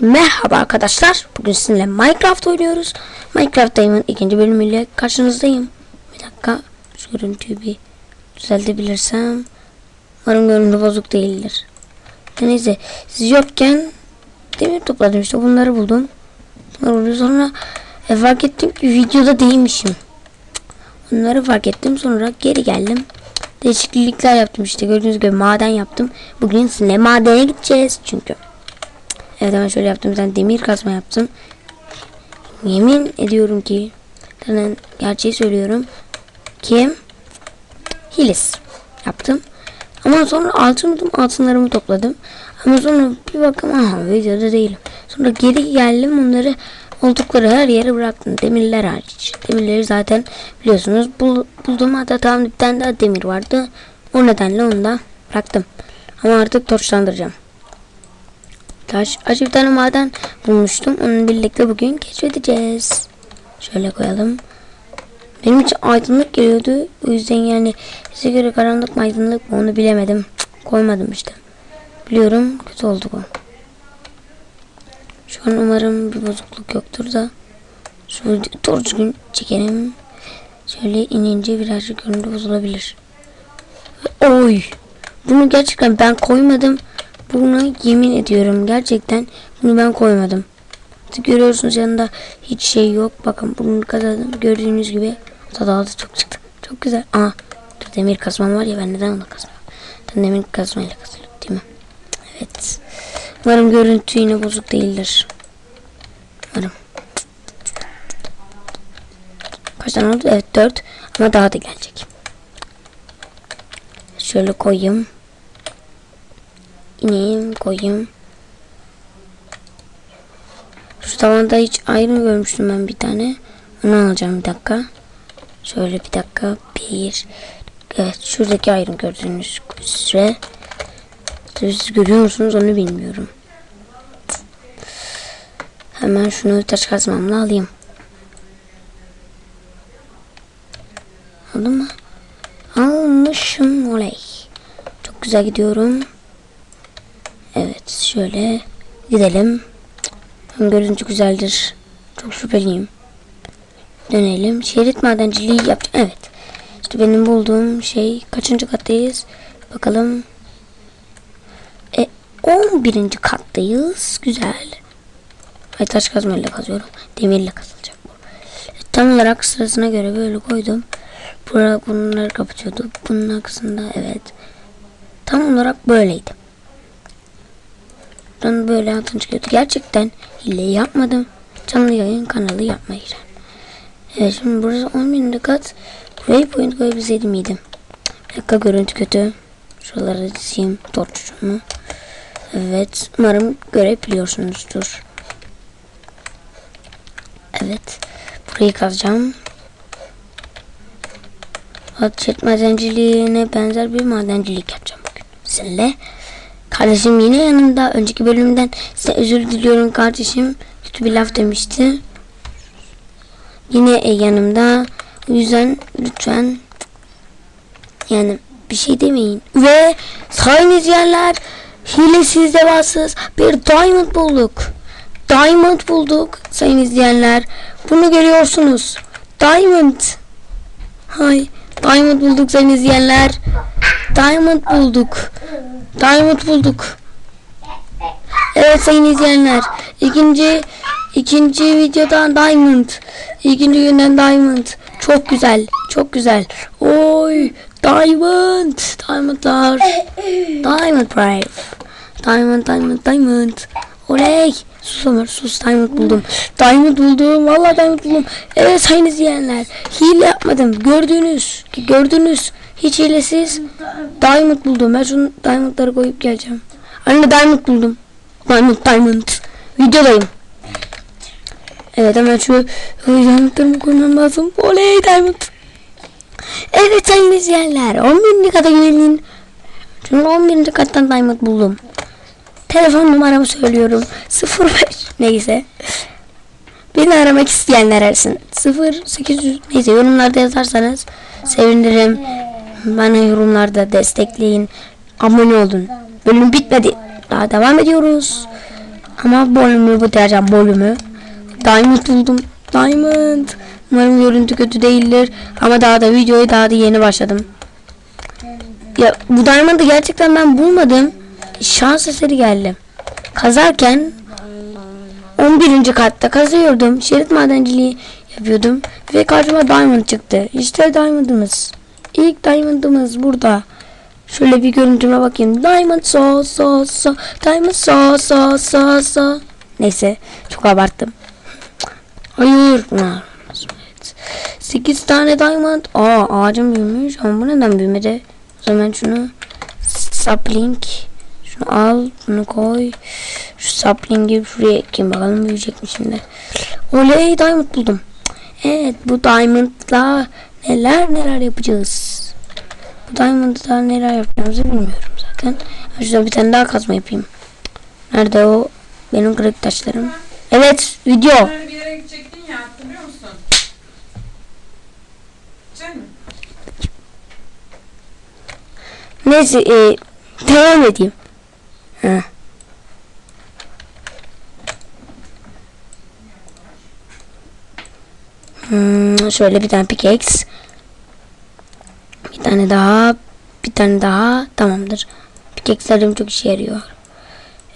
Merhaba arkadaşlar. Bugün sizinle Minecraft oynuyoruz. Minecraft Diamond ikinci bölümüyle karşınızdayım. Bir dakika şu görüntüyü bir düzeltebilirsem. Umarım görüntü bozuk değildir. Neyse siz yokken demir topladım işte bunları buldum. Bunları. Sonra e, fark ettim ki videoda değilmişim. Onları fark ettim sonra geri geldim. Değişiklikler yaptım işte gördüğünüz gibi maden yaptım. Bugün sizinle madene gideceğiz çünkü. Evet hemen şöyle yaptım. Bir tane demir kazma yaptım. Yemin ediyorum ki zaten gerçeği söylüyorum ki hilis yaptım. Ama sonra altınladım altınlarımı topladım. Ama sonra bir baktım aha videoda değilim. Sonra geri geldim onları oldukları her yere bıraktım. Demirler hariç. Demirleri zaten biliyorsunuz bul, buldum. Hatta tam bir tane daha demir vardı. O nedenle onu da bıraktım. Ama artık torçlandıracağım. Taş, acı bir tane maden bulmuştum. Onu birlikte bugün keşfedeceğiz. Şöyle koyalım. Benim için aydınlık geliyordu. O yüzden yani size göre karanlık mı aydınlık mı onu bilemedim. Koymadım işte. Biliyorum kötü oldu bu. Şu an umarım bir bozukluk yoktur da. Şöyle doğru düzgün çekelim. Şöyle inince birazcık görüntü bozulabilir. Oy. Bunu gerçekten ben koymadım. Bunu yemin ediyorum gerçekten bunu ben koymadım. Görüyorsunuz yanında hiç şey yok. Bakın bunu kazandım. Gördüğünüz gibi daha da çok çıktı. Çok güzel. Aa dur, demir kazmam var ya ben neden onu kazmıyorum? Ben demir kazmayla kazıyorum değil mi? Evet. Umarım görüntü yine bozuk değildir. Umarım. Kaç tane oldu? Evet 4 ama daha da gelecek. Şöyle koyayım ineyim koyayım. Şu tavanda hiç ayrım görmüştüm ben bir tane. Onu alacağım bir dakika. Şöyle bir dakika. Bir. Evet şuradaki ayrım gördüğünüz süre. Siz görüyor musunuz onu bilmiyorum. Hemen şunu taş kazmamla alayım. Aldın mı? Almışım oley. Çok güzel gidiyorum. Şöyle gidelim. Hem görüntü güzeldir. Çok şüpheliyim. Dönelim. Şerit madenciliği yapacağım. Evet. İşte benim bulduğum şey kaçıncı kattayız? Bakalım. E 11. kattayız. Güzel. Ay taş kazmayla kazıyorum. Demirle kazılacak bu. E, tam olarak sırasına göre böyle koydum. Burada bunları kapatıyordu. Bunun arkasında evet. Tam olarak böyleydi. Ben böyle altın çıkıyordu. Gerçekten hile yapmadım. Canlı yayın kanalı yapmayacağım. Evet şimdi burası 11. kat. Burayı point koyabilseydim iyiydim. Dakika görüntü kötü. Şuraları dizeyim. Torçumu. Evet. Umarım görebiliyorsunuzdur. Evet. Burayı kazacağım. Atçet madenciliğine benzer bir madencilik yapacağım bugün. Sizinle. Kardeşim yine yanımda. Önceki bölümden size özür diliyorum kardeşim. Kötü bir laf demişti. Yine e, yanımda. O yüzden lütfen yani bir şey demeyin. Ve sayın izleyenler hilesiz devasız bir diamond bulduk. Diamond bulduk sayın izleyenler. Bunu görüyorsunuz. Diamond. Hay. Diamond bulduk sayın izleyenler. Diamond bulduk. Diamond bulduk. Evet sayın izleyenler. İkinci ikinci videodan Diamond. İkinci günden Diamond. Çok güzel. Çok güzel. Oy Diamond. Diamondlar. Diamond Brave. Diamond Diamond Diamond. Oley. Sus Ömer sus Diamond buldum. Diamond buldum. Vallahi Diamond buldum. Evet sayın izleyenler. Hile yapmadım. Gördünüz. Gördünüz. Hiç hilesiz. Diamond buldum. Ben şunu diamondları koyup geleceğim. Anne diamond buldum. Diamond diamond. Videodayım. Evet hemen şu diamondlarımı koymam lazım. Oley diamond. Evet sayın izleyenler. 11. kata gelin. Çünkü 11. kattan diamond buldum. Telefon numaramı söylüyorum. 05 neyse. Beni aramak isteyenler arasın. 0800 neyse yorumlarda yazarsanız sevinirim. Bana yorumlarda destekleyin. Abone olun. Bölüm bitmedi. Daha devam ediyoruz. Ama bölümü bitireceğim bölümü. Diamond buldum. Diamond. Umarım görüntü kötü değildir. Ama daha da videoyu daha da yeni başladım. Ya bu diamond'ı gerçekten ben bulmadım. Şans eseri geldi. Kazarken 11. katta kazıyordum. Şerit madenciliği yapıyordum. Ve karşıma diamond çıktı. İşte diamond'ımız. İlk diamond'ımız burada. Şöyle bir görüntüme bakayım. Diamond so so so. Diamond so so so so. Neyse çok abarttım. Hayır. Evet. 8 tane diamond. Aa ağacım büyümüş. Ama bu neden büyümedi? O zaman şunu sapling. Şunu al. Bunu koy. Şu sapling'i şuraya ekeyim. Bakalım büyüyecek mi şimdi. Oley diamond buldum. Evet bu diamond'la neler neler yapacağız. Bu diamond'da neler yapacağımızı bilmiyorum zaten. Ben şurada bir tane daha kazma yapayım. Nerede o? Benim kırık taşlarım. Evet video. Bir yere gidecektin ya hatırlıyor musun? Canım. Neyse e, devam edeyim. Ha. Hmm, şöyle bir tane pickaxe. Tane daha. Bir tane daha. Tamamdır. Pickaxe'lerim çok işe yarıyor.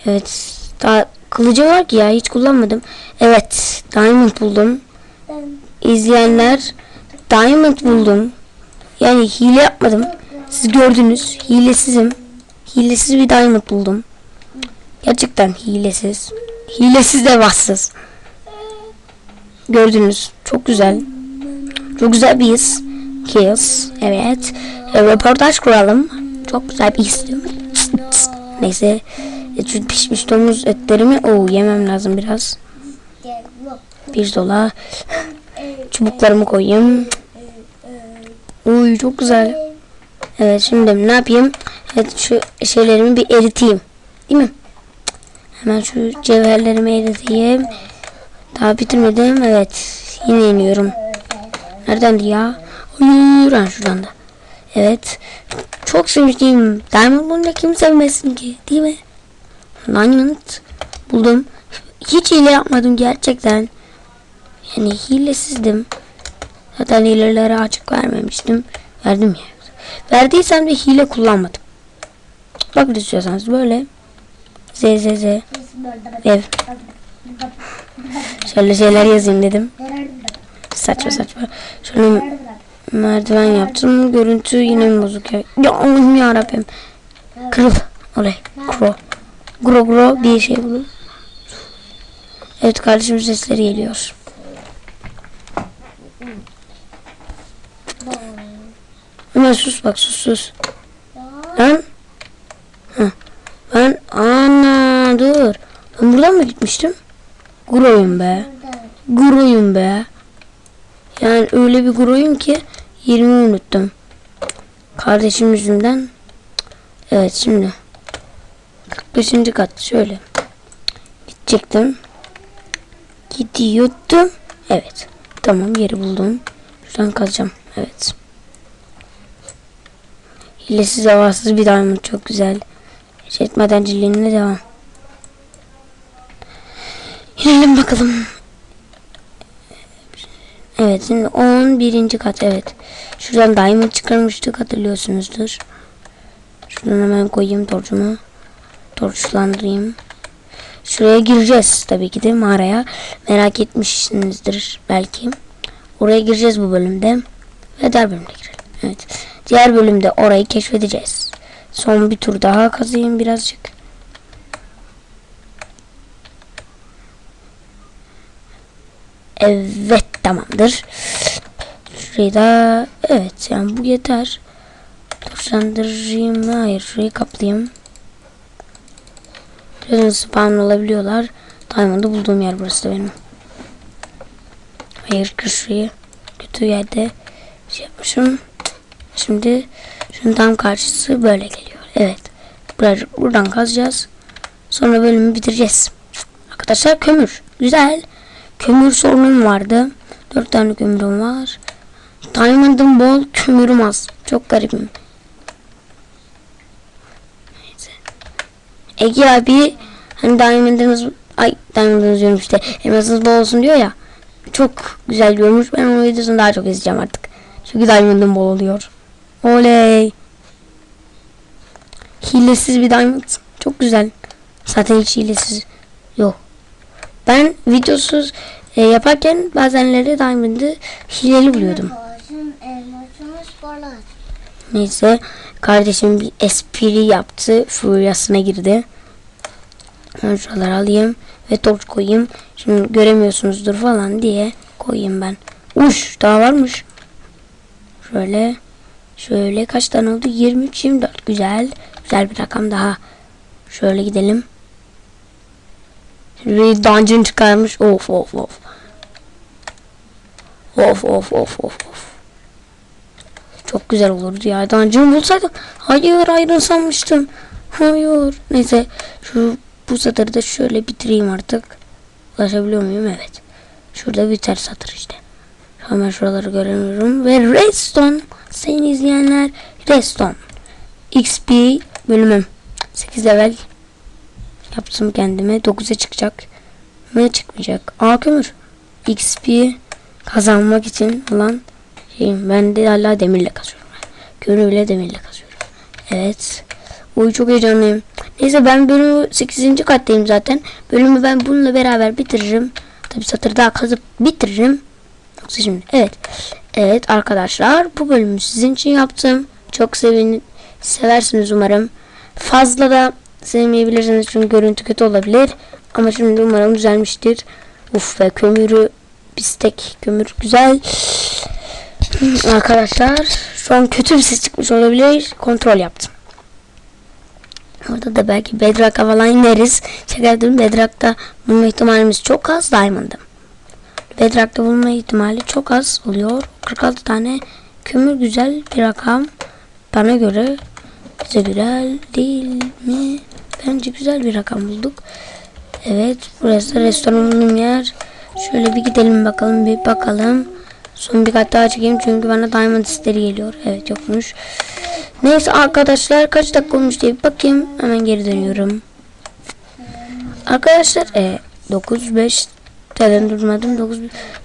Evet. Daha kılıcı var ki ya hiç kullanmadım. Evet. Diamond buldum. İzleyenler Diamond buldum. Yani hile yapmadım. Siz gördünüz. Hilesizim. Hilesiz bir diamond buldum. Gerçekten hilesiz. Hilesiz de bassız. Gördünüz. Çok güzel. Çok güzel bir his. Kills. Evet. E, röportaj kuralım. Çok güzel bir his. Neyse. E, şu pişmiş domuz etlerimi o yemem lazım biraz. Bir dola. Çubuklarımı koyayım. Uy çok güzel. Evet şimdi ne yapayım? Evet şu şeylerimi bir eriteyim. Değil mi? Hemen şu cevherlerimi eriteyim. Daha bitirmedim. Evet. Yine iniyorum. Neredendi ya? Hayır. Ha, şuradan da. Evet. Çok sevmiştim. Diamond bunu kim sevmesin ki? Değil mi? Diamond buldum. Hiç hile yapmadım gerçekten. Yani hilesizdim. Zaten hilelere açık vermemiştim. Verdim ya. Verdiysem de hile kullanmadım. Bakın istiyorsanız böyle. Z z z. Ev. Şöyle şeyler yazayım dedim. Saçma saçma. Şöyle merdiven yaptım. Görüntü yine bozuk ya? Ya Allah'ım yarabbim. Kırıl. Olay. Kro. Gro gro diye şey bulun. Evet kardeşim sesleri geliyor. Ömer sus bak sus sus. Lan. Ben ana dur. Ben buradan mı gitmiştim? Guroyum be. Guroyum be. Yani öyle bir guroyum ki yerimi unuttum. Kardeşim yüzünden. Evet şimdi. 45. kat şöyle. Gidecektim. Gidiyordum. Evet. Tamam yeri buldum. Şuradan kazacağım. Evet. Hilesiz havasız bir diamond çok güzel. Jet madenciliğine devam. İnelim bakalım. Evet şimdi 11. kat evet. Şuradan diamond çıkarmıştık hatırlıyorsunuzdur. Şuradan hemen koyayım torcumu. Torçlandırayım. Şuraya gireceğiz tabii ki de mağaraya. Merak etmişsinizdir belki. Oraya gireceğiz bu bölümde. Ve diğer bölümde girelim. Evet. Diğer bölümde orayı keşfedeceğiz. Son bir tur daha kazayım birazcık. Evet tamamdır. Şurayı da evet yani bu yeter. Torçlandırayım mı? Hayır şurayı kaplayayım. Biraz spawn olabiliyorlar. Diamond'ı bulduğum yer burası da benim. Hayır şurayı. Kötü yerde şey yapmışım. Şimdi şunun tam karşısı böyle geliyor. Evet. Buradan kazacağız. Sonra bölümü bitireceğiz. Arkadaşlar kömür. Güzel. Kömür sorunum vardı. Dört tane kömürüm var. Diamond'ım bol, kömürüm az. Çok garibim. Ege abi hani diamond'ınız Ay diamond'ınız diyorum işte. Elmasınız bol olsun diyor ya. Çok güzel diyormuş. Ben onun videosunu daha çok izleyeceğim artık. Çünkü diamond'ım bol oluyor. Oley. Hilesiz bir diamond. Çok güzel. Zaten hiç hilesiz. Ben videosuz e, yaparken bazenleri diamond'ı hileli buluyordum. Isparlar. Neyse kardeşim bir espri yaptı. Furyasına girdi. Ben şuraları alayım ve torç koyayım. Şimdi göremiyorsunuzdur falan diye koyayım ben. Uş daha varmış. Şöyle şöyle kaç tane oldu? 23 24 güzel. Güzel bir rakam daha. Şöyle gidelim. Bir dungeon çıkarmış. Of of of. Of of of of of. Çok güzel olurdu ya. Dungeon bulsaydım. Hayır ayrın sanmıştım. Hayır. Neyse şu bu satırı da şöyle bitireyim artık. Ulaşabiliyor muyum? Evet. Şurada biter satır işte. Hemen şuraları göremiyorum. Ve Redstone. Sayın izleyenler. Redstone. XP bölümüm. 8 level. Yaptım kendime. 9'a çıkacak. Ne çıkmayacak? Aa kömür. XP kazanmak için olan şeyim. Ben de hala demirle kazıyorum. Kömürle demirle kazıyorum. Evet. Oy çok heyecanlıyım. Neyse ben bölümü 8. kattayım zaten. Bölümü ben bununla beraber bitiririm. Tabi satır daha kazıp bitiririm. Yoksa şimdi evet. Evet arkadaşlar bu bölümü sizin için yaptım. Çok sevin seversiniz umarım. Fazla da sevmeyebilirsiniz çünkü görüntü kötü olabilir. Ama şimdi umarım düzelmiştir. Uf ve kömürü bistek kömür güzel. Arkadaşlar şu an kötü bir ses çıkmış olabilir. Kontrol yaptım. Orada da belki Bedrock'a falan ineriz. Şekerdim Bedrock'ta bulma ihtimalimiz çok az Diamond'ım. Bedrock'ta bulma ihtimali çok az oluyor. 46 tane kömür güzel bir rakam. Bana göre bize güzel değil mi? Bence güzel bir rakam bulduk. Evet burası restoranın yer. Şöyle bir gidelim bakalım bir bakalım. Son bir kat daha çekeyim çünkü bana diamond isteri geliyor. Evet yokmuş. Neyse arkadaşlar kaç dakika olmuş diye bir bakayım. Hemen geri dönüyorum. Arkadaşlar e, 9 5 Neden durmadım 9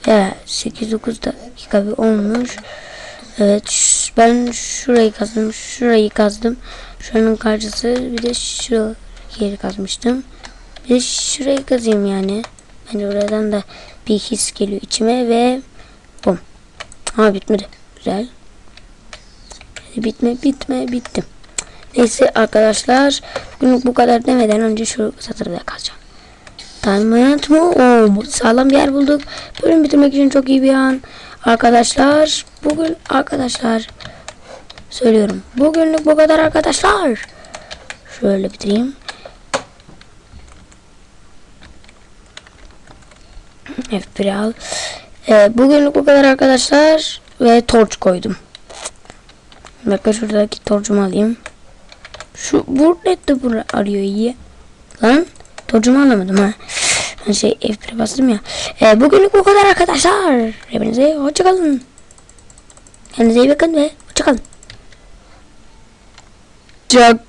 ya 8 9 dakika bir olmuş. Evet ben şurayı kazdım. Şurayı kazdım. Şuranın karşısı bir de şu yeri kazmıştım. Bir şurayı kazayım yani. Bence oradan da bir his geliyor içime ve bum. Ha bitmedi. Güzel. Bitme bitme bittim. Neyse arkadaşlar bugünlük bu kadar demeden önce şu satırda kalacağım. Diamond mu? Oo, sağlam bir yer bulduk. Bölüm bitirmek için çok iyi bir an. Arkadaşlar bugün arkadaşlar söylüyorum. Bugünlük bu kadar arkadaşlar. Şöyle bitireyim. F1 al. Ee, bugünlük bu kadar arkadaşlar. Ve torç koydum. Dakika şuradaki torcumu alayım. Şu burada bunu arıyor iyi. Lan torcumu alamadım ha. Ben şey F1'e bastım ya. Ee, bugünlük bu kadar arkadaşlar. Hepinize hoşçakalın. Kendinize iyi bakın ve hoşçakalın. Hoşçakalın.